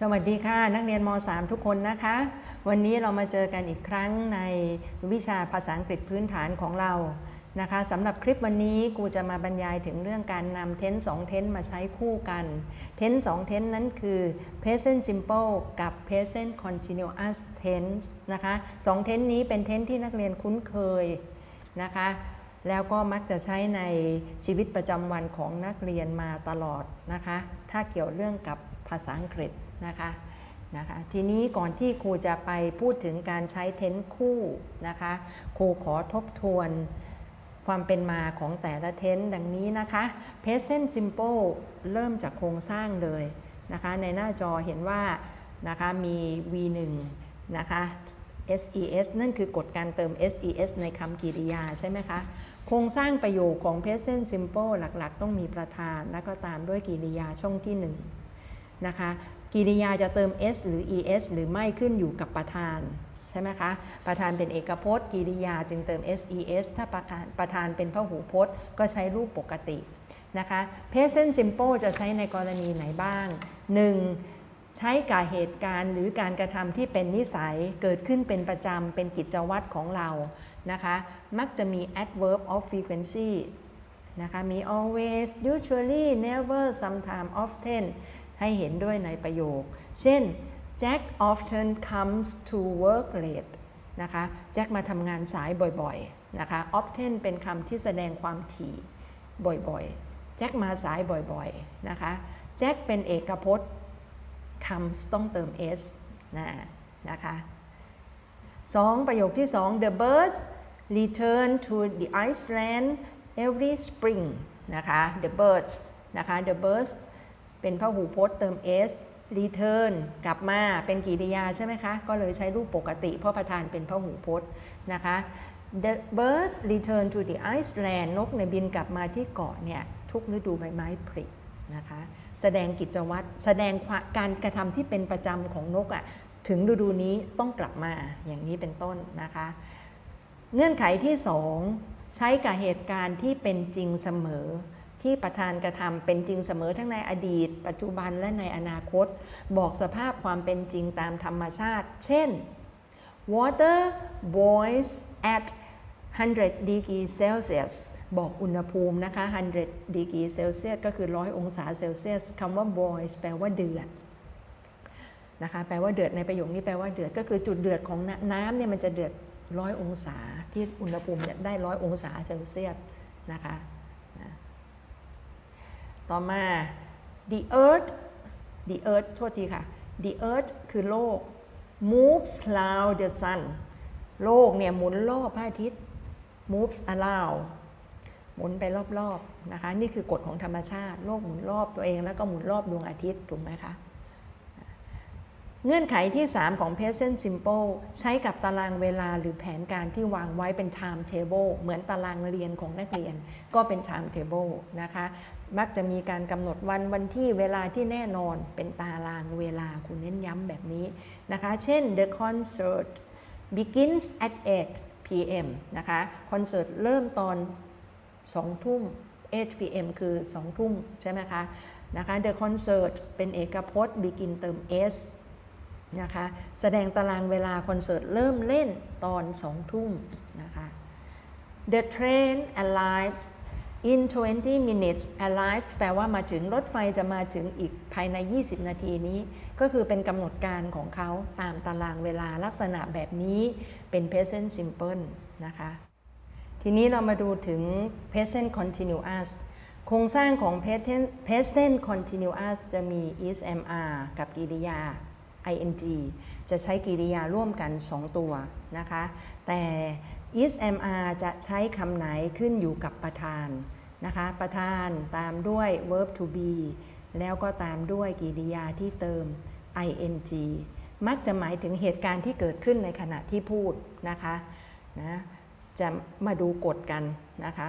สวัสดีค่ะ นักเรียนม .3 ทุกคนนะคะ วันนี้เรามาเจอกันอีกครั้งในวิชาภาษาอังกฤษพื้นฐานของเรานะคะสำหรับคลิปวันนี้ครูจะมาบรรยายถึงเรื่องการนำเทนสองเทนมาใช้คู่กันเทนสองเทนนั้นคือ present simple กับ present continuous tense นะคะสองเทนนี้เป็นเทนที่นักเรียนคุ้นเคยนะคะ แล้วก็มักจะใช้ในชีวิตประจำวันของนักเรียนมาตลอดนะคะ ถ้าเกี่ยวเรื่องกับภาษาอังกฤษ นะคะนะคะทีนี้ก่อนที่ครูจะไปพูดถึงการใช้เทนคู่นะคะครูขอทบทวนความเป็นมาของแต่ละเทนดังนี้นะคะ present simple เริ่มจากโครงสร้างเลยนะคะในหน้าจอเห็นว่านะคะมี v1 นะคะ ses นั่นคือกฎการเติม ses ในคำกริยาใช่ไหมคะ โครงสร้างประโยคของ present simple หลักๆ ต้องมีประธาน แล้วก็ตามด้วยกริยาช่องที่1นะคะ กิริยาจะเติม s หรือ es หรือไม่ขึ้นอยู่กับประธานใช่ไหมคะ ประธานเป็นเอกพจน์ กิริยาจึงเติม ses ถ้าประธานประธานเป็นพหูพจน์ ก็ใช้รูปปกตินะคะ present simple จะใช้ในกรณีไหนบ้าง 1. ใช้กับเหตุการณ์หรือการกระทำที่เป็นนิสัยเกิดขึ้นเป็นประจำเป็นกิจวัตรของเรานะคะ มักจะมี adverb of frequency นะคะ มี always usually never sometime often ให้เห็นด้วยในประโยค เช่น Jack often comes to work late นะคะ แจ็คมาทำงานสายบ่อยๆ นะคะ often เป็นคำที่แสดงความถี่บ่อยๆ แจ็คมาสายบ่อยๆ นะคะ แจ็คเป็นเอกพจน์ comes ต้องเติม s นะนะคะสองประโยคที่สอง the birds return to the Iceland every spring นะคะ the birds นะคะ the birds เป็นพหูพจน์เติม s return กลับมาเป็นกริยาใช่ไหมคะ ก็เลยใช้รูปปกติ เพราะประธานเป็นพหูพจน์นะคะ the birds return to the Iceland นกในบินกลับมาที่เกาะเนี่ยทุกฤดูใบไม้ผลินะคะ แสดงกิจวัตรแสดงการกระทำที่เป็นประจำของนกอะ่ะถึงฤดูนี้ต้องกลับมาอย่างนี้เป็นต้นนะคะ เงื่อนไขที่ 2 ใช้กับเหตุการณ์ที่เป็นจริงเสมอ ที่ประธานกระทำเป็นจริงเสมอทั้งในอดีต ปัจจุบันและในอนาคต บอกสภาพความเป็นจริงตามธรรมชาติ เช่น water boils at 100 degree Celsius บอกอุณหภูมินะคะ 100 degree Celsius ก็คือ 100 องศาเซลเซียสคำว่า boils แปลว่าเดือดนะคะ แปลว่าเดือดในประโยคนี้แปลว่าเดือด ก็คือจุดเดือดของน้ำเนี่ยมันจะเดือด 100 องศาที่อุณหภูมิเนี่ยได้ 100 องศาเซลเซียสนะคะ ต่อมา the earth the earth โทษทีค่ะ the earth คือโลก moves around the sun โลกเนี่ยหมุนรอบพระอาทิตย์ moves around หมุนไปรอบๆนะคะ นี่คือกฎของธรรมชาติ โลกหมุนรอบตัวเองแล้วก็หมุนรอบดวงอาทิตย์ ถูกไหมคะ เงื่อนไขที่ 3 ของ present simple ใช้กับตารางเวลาหรือแผนการที่วางไว้เป็น time table เหมือนตารางเรียนของนักเรียนก็เป็น time table นะคะ มักจะมีการกำหนดวันวันที่เวลาที่แน่นอนเป็นตารางเวลาคุณเน้นย้ำแบบนี้นะคะ เช่น the concert begins at 8 p.m. นะคะคอนเสิร์ตเริ่มตอน2ทุ่ม 8 p.m. คือ2ทุ่มใช่ไหมคะนะคะ the concert เป็นเอกพจน์ begin เติม s นะคะแสดงตารางเวลาคอนเสิร์ตเริ่มเล่นตอน2ทุ่มนะคะ the train arrives in 20 minutes arrives แปลว่ามาถึงรถไฟจะมาถึงอีกภายใน 20 นาทีนี้ ก็คือเป็นกำหนดการของเขาตามตารางเวลาลักษณะแบบนี้เป็น present simple นะคะ ทีนี้เรามาดูถึง present continuous โครงสร้างของ present present continuous จะมี is am, are กับกริยา ing จะใช้กริยาร่วมกัน 2 ตัวนะคะ แต่ is mr จะใช้คำไหนขึ้นอยู่กับประธานนะคะ ประธานตามด้วย verb to be แล้วก็ตามด้วยกริยาที่เติม ing มักจะหมายถึงเหตุการณ์ที่เกิดขึ้นในขณะที่พูดนะคะนะจะมาดูกฎกันนะคะ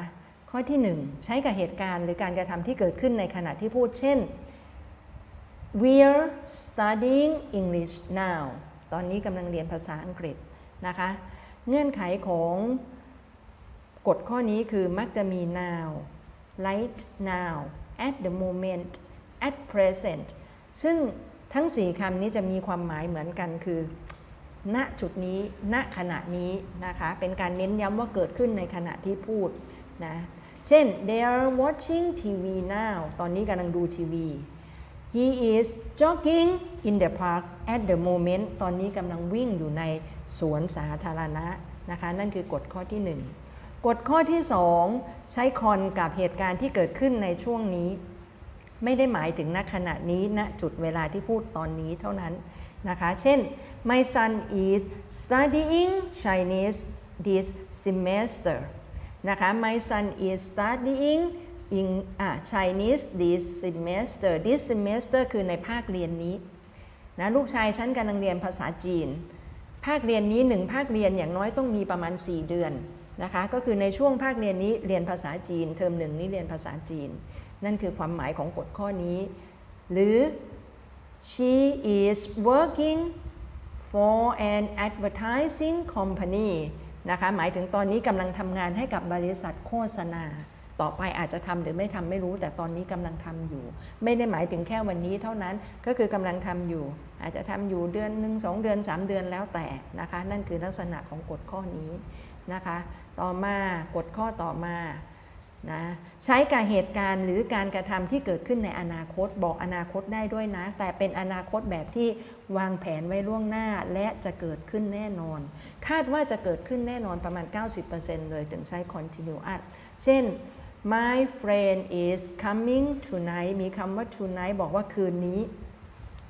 ข้อที่ 1 ใช้กับเหตุการณ์หรือการกระทำที่เกิดขึ้นในขณะที่พูด เช่น we're studying English now ตอนนี้กำลังเรียนภาษาอังกฤษนะคะ เงื่อนไขของกฎข้อนี้คือมักจะมี now right now at the moment at present ซึ่งทั้ง 4คำนี้จะมีความหมายเหมือนกันคือ ณ จุดนี้ ณ ขณะนี้นะคะ เป็นการเน้นย้ำว่าเกิดขึ้นในขณะที่พูดนะ เช่น they are watching TV now ตอนนี้กำลังดูทีวี he is jogging in the park at the moment ตอนนี้กำลังวิ่งอยู่ในสวนสาธารณะนะคะ นั่นคือกฎข้อที่ 1 กฎข้อที่ 2 ใช้คอนกับเหตุการณ์ที่เกิดขึ้นในช่วงนี้ ไม่ได้หมายถึงณขณะนี้ณจุดเวลาที่พูดตอนนี้เท่านั้นนะคะ เช่น my son is studying Chinese this semester นะคะ my son is studying in อ่า Chinese this semester this semester คือในภาคเรียนนี้นะลูกชายฉันกำลังเรียนภาษาจีน ภาคเรียนนี้หนึ่งภาคเรียนอย่างน้อยต้องมีประมาณ 4 เดือนนะคะก็คือในช่วงภาคเรียนนี้เรียนภาษาจีน เทอมหนึ่งนี้เรียนภาษาจีน นั่นคือความหมายของกฎข้อนี้ หรือ she is working for an advertising company นะคะหมายถึงตอนนี้กำลังทำงานให้กับบริษัทโฆษณา ต่อไปอาจจะทำหรือไม่ทำไม่รู้ แต่ตอนนี้กำลังทำอยู่ ไม่ได้หมายถึงแค่วันนี้เท่านั้นก็คือกำลังทำอยู่ อาจจะทำอยู่เดือนหนึ่งสองเดือน 3 เดือนแล้วแต่นะคะ นั่นคือลักษณะของกฎข้อนี้นะคะ ต่อมากฎข้อต่อมานะใช้กับเหตุการณ์หรือการกระทำที่เกิดขึ้นในอนาคตบอกอนาคตได้ด้วยนะ แต่เป็นอนาคตแบบที่วางแผนไว้ล่วงหน้าและจะเกิดขึ้นแน่นอน คาดว่าจะเกิดขึ้นแน่นอนประมาณ 90%เลยถึงใช้ continuous เช่น my friend is coming tonight มีคำว่า tonight บอกว่าคืนนี้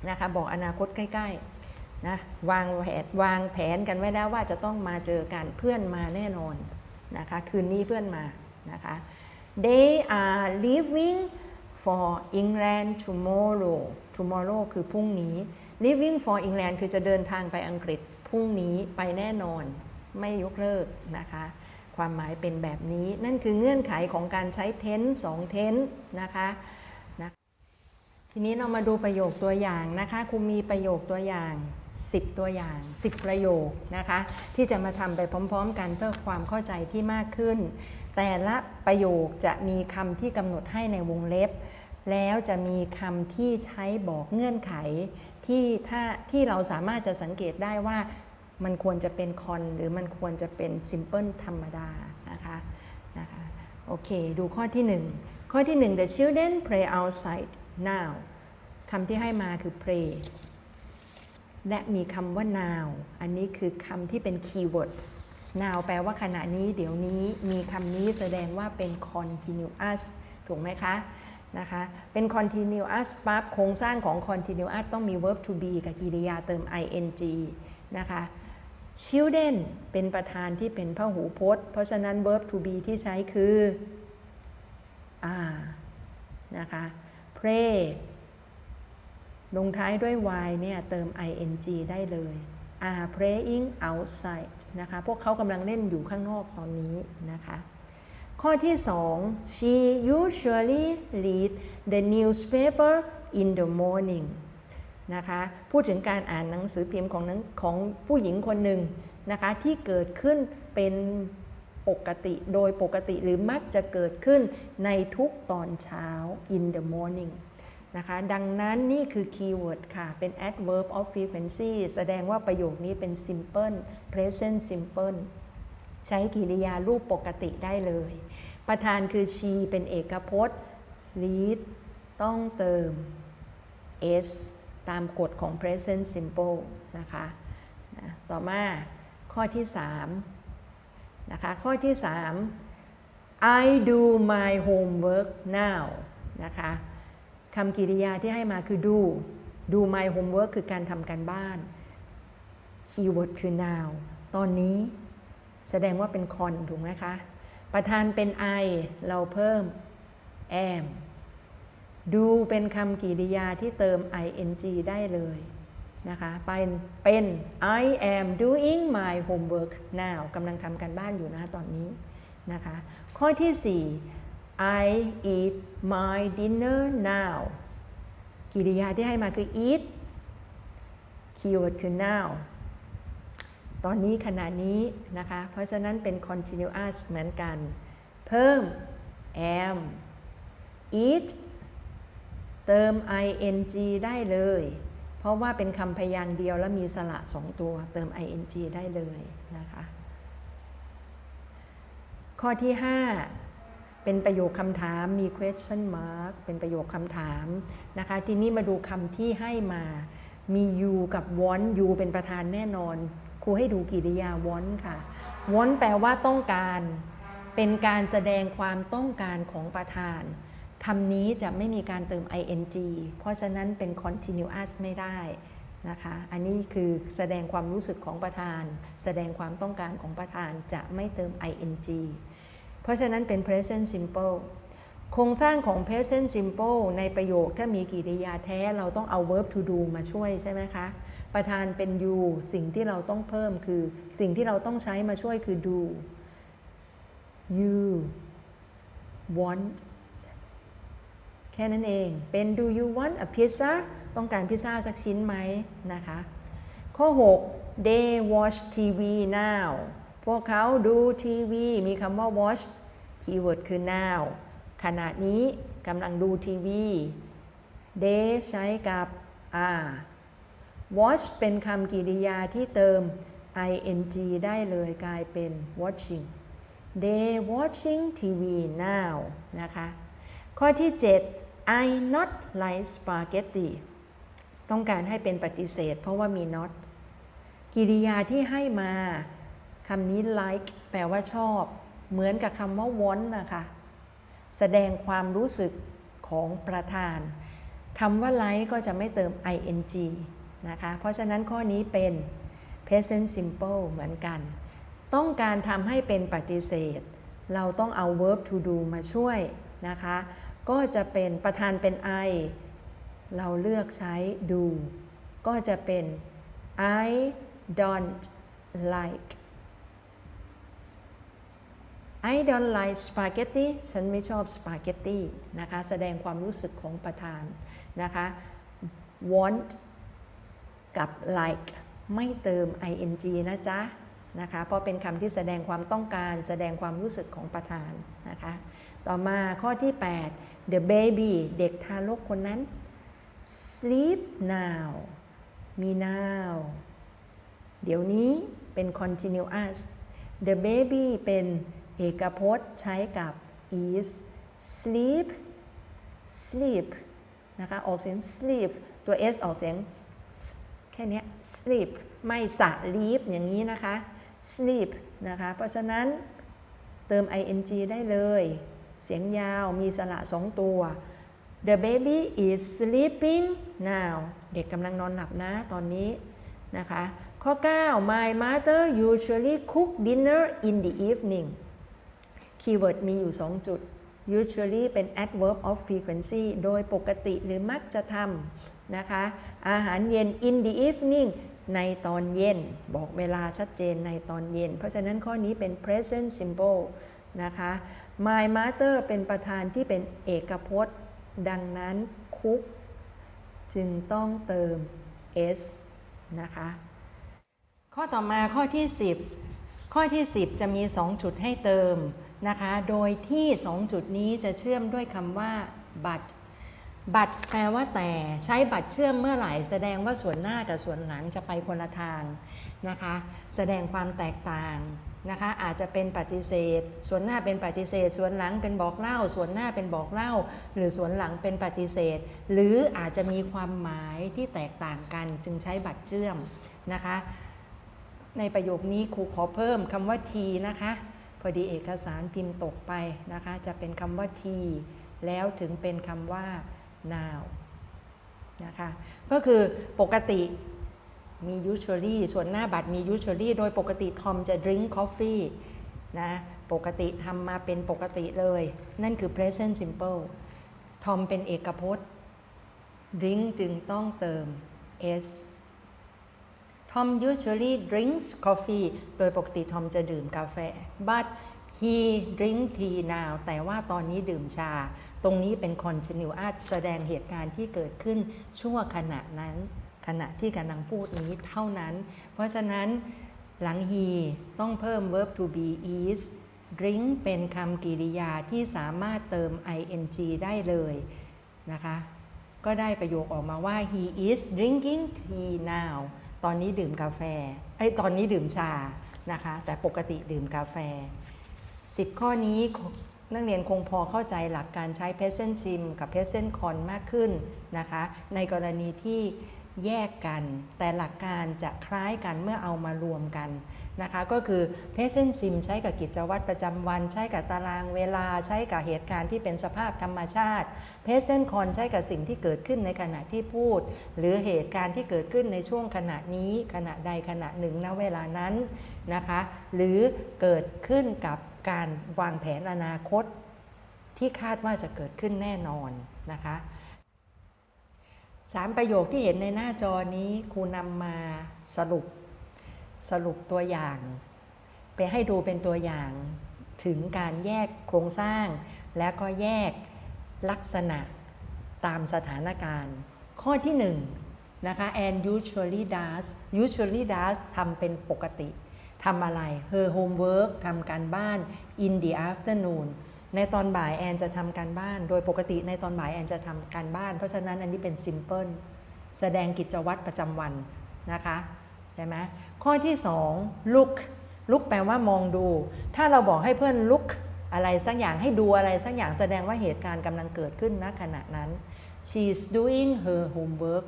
นะคะบอกอนาคตใกล้ๆนะวางแผนวางแผนกันไว้แล้วว่าจะต้องมาเจอกันเพื่อนมาแน่นอนนะคะคืนนี้เพื่อนมานะคะ they are leaving for England tomorrow tomorrow คือพรุ่งนี้ leaving for England คือจะเดินทางไปอังกฤษพรุ่งนี้ไปแน่นอนไม่ยกเลิกนะคะ ความหมายเป็นแบบนี้ นั่นคือเงื่อนไขของการใช้เทนสองเทนนะคะนะทีนี้เรามาดูประโยคตัวอย่างนะคะครูมีประโยคตัวอย่าง 10 ตัวอย่าง 10 ประโยคนะคะ ที่จะมาทำไปพร้อมๆ กันเพื่อความเข้าใจที่มากขึ้น แต่ละประโยคจะมีคำที่กำหนดให้ในวงเล็บ แล้วจะมีคำที่ใช้บอกเงื่อนไขที่ถ้าที่เราสามารถจะสังเกตได้ว่า มันควรจะเป็นคอนหรือมันควรจะเป็นซิมเ l ิลธรรมดานะคะนะคะโอเค ดูข้อที่ 1 ข้อที่ 1 the children play outside now คำที่ให้มาคือ play และมีคำว่า now อันนี้คือคำที่เป็นคีย์เวิร์ด now แปลว่าขณะนี้เดี๋ยวนี้มีคำนี้แสดงว่าเป็น continuous ถูกไหมคะนะคะเป็น continuous ปั๊บโครงสร้างของ continuous ต้องมี verb to be กับกริยาเติม ing นะคะ children เป็นประธานที่เป็นพหูพจน์ เพราะฉะนั้น verb to be ที่ใช้คือ are นะคะ pray ลงท้ายด้วย y เนี่ยเติม ing ได้เลย are playing outside นะคะ พวกเขากำลังเล่นอยู่ข้างนอกตอนนี้นะคะ ข้อที่ 2 she usually read the newspaper in the morning นะคะพูดถึงการอ่านหนังสือพิมพ์ของของผู้หญิงคนหนึ่งนะคะที่เกิดขึ้นเป็นปกติโดยปกติหรือมักจะเกิดขึ้นในทุกตอนเช้า in the morning นะคะดังนั้นนี่คือคีย์เวิร์ดค่ะ เป็น adverb of frequency แสดงว่าประโยคนี้เป็น simple present simple ใช้กริยารูปปกติได้เลย ประธานคือ she เป็นเอกพจน์ read ต้องเติม s ตามกฎของ present simple นะคะนะต่อมาข้อที่3นะคะข้อที่ 3 I do my homework now นะคะคำกริยาที่ให้มาคือ do do my homework คือการทำการบ้าน keyword คือ now ตอนนี้แสดงว่าเป็น con ถูกไหมคะ ประธานเป็น I เราเพิ่ม am do เป็นคำกริยาที่เติม ing ได้เลยนะคะเป็นเป็น I am doing my homework now กำลังทำการบ้านอยู่นะตอนนี้นะคะข้อที่ 4 I eat my dinner now กิริยาที่ให้มาคือ eat keyword คือ now ตอนนี้ขณะนี้นะคะ เพราะฉะนั้นเป็น continuous เหมือนกัน เพิ่ม am eat เติม ing ได้เลย เพราะว่าเป็นคำพยางค์เดียวแล้วมีสระสองตัว เติม ing ได้เลยนะคะ ข้อที่ 5 เป็นประโยคคำถามมี question mark เป็นประโยคคำถามนะคะ ทีนี้มาดูคำที่ให้มา มี you กับ want you เป็นประธานแน่นอน ครูให้ดูกิริยา want ค่ะ want แปลว่าต้องการ เป็นการแสดงความต้องการของประธาน คำนี้จะไม่มีการเติม ing เพราะฉะนั้นเป็น continuous ไม่ได้นะคะ อันนี้คือแสดงความรู้สึกของประธาน แสดงความต้องการของประธานจะไม่เติม ing เพราะฉะนั้นเป็น present simple โครงสร้างของ present simple ในประโยคถ้ามีกิริยาแท้เราต้องเอา verb to do มาช่วยใช่ไหมคะ ประธานเป็น you สิ่งที่เราต้องเพิ่มคือ สิ่งที่เราต้องใช้มาช่วยคือ do you want แค่นั้นเอง เป็น do you want a pizza ต้องการพิซซ่าสักชิ้นไหมนะคะ ข้อ 6 they watch TV now พวกเขาดูทีวี มีคำว่า watch คีย์เวิร์ดคือ now ขณะนี้กำลังดูทีวี they ใช้กับ are watch เป็นคำกริยาที่เติม ing ได้เลยกลายเป็น watching they watching TV now นะคะ ข้อที่ 7 I not like spaghetti ต้องการให้เป็นปฏิเสธ เพราะว่ามี not กิริยาที่ให้มาคำนี้ like แปลว่าชอบ เหมือนกับคำว่า want นะคะแสดงความรู้สึกของประธานคำว่า like ก็จะไม่เติม ing นะคะ เพราะฉะนั้นข้อนี้เป็น present simple เหมือนกัน ต้องการทำให้เป็นปฏิเสธ เราต้องเอา verb to do มาช่วยนะคะ ก็จะเป็นประธานเป็น I เราเลือกใช้ do ก็จะเป็น I don't like I don't like spaghetti ฉันไม่ชอบสปาเกตตีนะคะ แสดงความรู้สึกของประธานนะคะ want กับ like ไม่เติม ing นะจ๊ะนะคะ เพราะเป็นคำที่แสดงความต้องการ แสดงความรู้สึกของประธานนะคะ ต่อมาข้อที่ 8 the baby เด็กทารกคนนั้น sleep now มี now เดี๋ยวนี้เป็น continuous the baby เป็นเอกพจน์ใช้กับ is sleep sleep นะคะออกเสียง sleep ตัว s ออกเสียงแค่นี้ sleep ไม่สะ leap อย่างนี้นะคะ sleep นะคะ เพราะฉะนั้นเติม ing ได้เลย เสียงยาวมีสระสองตัว the baby is sleeping now เด็กกำลังนอนหลับนะตอนนี้นะคะ ข้อ 9 my mother usually cook dinner in the evening คีย์เวิร์ดมีอยู่ 2 จุด usually เป็น adverb of frequency โดยปกติหรือมักจะทำนะคะ อาหารเย็น in the evening ในตอนเย็น บอกเวลาชัดเจนในตอนเย็น เพราะฉะนั้นข้อนี้เป็น present simple นะคะ my mother เป็นประธานที่เป็นเอกพจน์ ดังนั้น cook จึงต้องเติม s นะคะ ข้อต่อมาข้อที่ 10 ข้อที่ 10 จะมี 2 จุดให้เติมนะคะ โดยที่ 2 จุดนี้จะเชื่อมด้วยคำว่า but บัตรแปลว่าแต่ใช้บัตรเชื่อมเมื่อไหร่ แสดงว่าส่วนหน้ากับส่วนหลังจะไปคนละทางนะคะ แสดงความแตกต่าง นะคะอาจจะเป็นปฏิเสธ ส่วนหน้าเป็นปฏิเสธ ส่วนหลังเป็นบอกเล่า ส่วนหน้าเป็นบอกเล่า หรือส่วนหลังเป็นปฏิเสธ หรืออาจจะมีความหมายที่แตกต่างกันจึงใช้บัตรเชื่อมนะคะ ในประโยคนี้ครูขอเพิ่มคำว่าทีนะคะพอดีเอกสารพิมพ์ตกไปนะคะ จะเป็นคำว่าทีแล้วถึงเป็นคำว่า now นะคะก็คือปกติ มี usually ส่วนหน้าบัตรมี usually โดยปกติทอมจะ drink coffee นะปกติทำมาเป็นปกติเลย นั่นคือ present simple ทอมเป็นเอกพจน์ drink จึงต้องเติม s ทอม usually drinks coffee โดยปกติทอมจะดื่มกาแฟ but he drink tea now แต่ว่าตอนนี้ดื่มชา ตรงนี้เป็น continuous แสดงเหตุการณ์ที่เกิดขึ้นชั่วขณะนั้น ขณะที่กำลังพูดนี้เท่านั้น เพราะฉะนั้นหลัง he ต้องเพิ่ม verb to be is drink เป็นคำกริยาที่สามารถเติม ing ได้เลยนะคะ ก็ได้ประโยคออกมาว่า he is drinking tea now ตอนนี้ดื่มกาแฟไอ้ตอนนี้ดื่มชานะคะ แต่ปกติดื่มกาแฟ 10 ข้อนี้นักเรียนคงพอเข้าใจหลักการใช้ present sim กับ present con มากขึ้นนะคะ ในกรณีที่ แยกกัน แต่หลักการจะคล้ายกันเมื่อเอามารวมกันนะคะก็คือ present sim ใช้กับกิจวัตรประจำวัน ใช้กับตารางเวลาใช้กับเหตุการณ์ที่เป็นสภาพธรรมชาติ present con ใช้กับสิ่งที่เกิดขึ้นในขณะที่พูด หรือเหตุการณ์ที่เกิดขึ้นในช่วงขณะนี้ ขณะใดขณะหนึ่งณเวลานั้นนะคะหรือเกิดขึ้นกับการวางแผนอนาคต ที่คาดว่าจะเกิดขึ้นแน่นอนนะคะ สามประโยคที่เห็นในหน้าจอนี้ครูนำมาสรุป สรุปตัวอย่าง ไปให้ดูเป็นตัวอย่างถึงการแยกโครงสร้าง และก็แยกลักษณะตามสถานการณ์ ข้อที่หนึ่งนะคะ and usually does usually does ทำเป็นปกติทำอะไร her homework ทำการบ้าน in the afternoon ในตอนบ่ายแอนจะทำการบ้าน โดยปกติในตอนบ่ายแอนจะทำการบ้าน เพราะฉะนั้นอันนี้เป็น simple แสดงกิจวัตรประจำวันนะคะใช่ไหมข้อที่ 2 look look แปลว่ามองดู ถ้าเราบอกให้เพื่อน look อะไรสักอย่างให้ดูอะไรสักอย่างแสดงว่าเหตุการณ์กำลังเกิดขึ้นณขณะนั้น she's doing her homework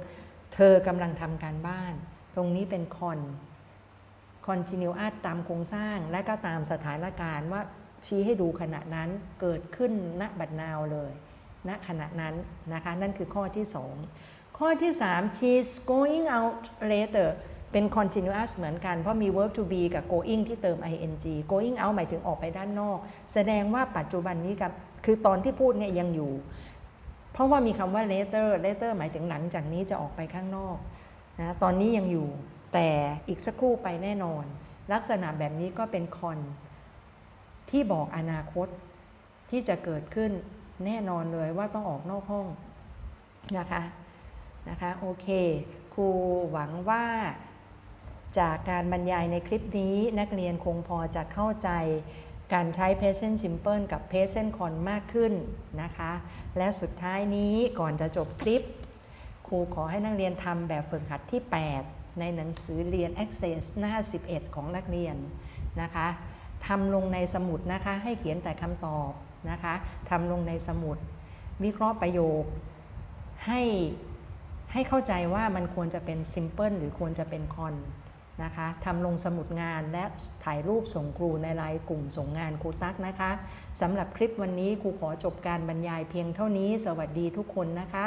เธอกำลังทำการบ้าน ตรงนี้เป็น con continuous ตามโครงสร้างและก็ตามสถานการณ์ว่า ชี้ให้ดูขณะนั้นเกิดขึ้นณบัดนาวเลยณขณะนั้นนะคะนั่นคือข้อที่ 2 ข้อที่ 3 she's going out later เป็น continuous เหมือนกัน เพราะมี verb to be กับ going ที่เติม ing going out หมายถึงออกไปด้านนอก แสดงว่าปัจจุบันนี้กับคือตอนที่พูดเนี่ยยังอยู่ เพราะว่ามีคำว่า later later หมายถึงหลังจากนี้จะออกไปข้างนอกนะตอนนี้ยังอยู่ แต่อีกสักครู่ไปแน่นอน ลักษณะแบบนี้ก็เป็น con ที่บอกอนาคตที่จะเกิดขึ้นแน่นอนเลยว่าต้องออกนอกห้องนะคะนะคะโอเค ครูหวังว่าจากการบรรยายในคลิปนี้นักเรียนคงพอจะเข้าใจการใช้ present simple กับ present con มากขึ้นนะคะ และสุดท้ายนี้ก่อนจะจบคลิป ครูขอให้นักเรียนทำแบบฝึกหัดที่ 8 ในหนังสือเรียน Access หน้า 11 ของนักเรียนนะคะ ทำลงในสมุดนะคะ ให้เขียนแต่คำตอบนะคะทำลงในสมุด วิเคราะห์ประโยค ให้ให้เข้าใจว่ามันควรจะเป็น simple หรือควรจะเป็น con นะคะทำลงสมุดงานและถ่ายรูปส่งครูในไลน์กลุ่มส่งงานครูตักนะคะสำหรับคลิปวันนี้ครูขอจบการบรรยายเพียงเท่านี้ สวัสดีทุกคนนะคะ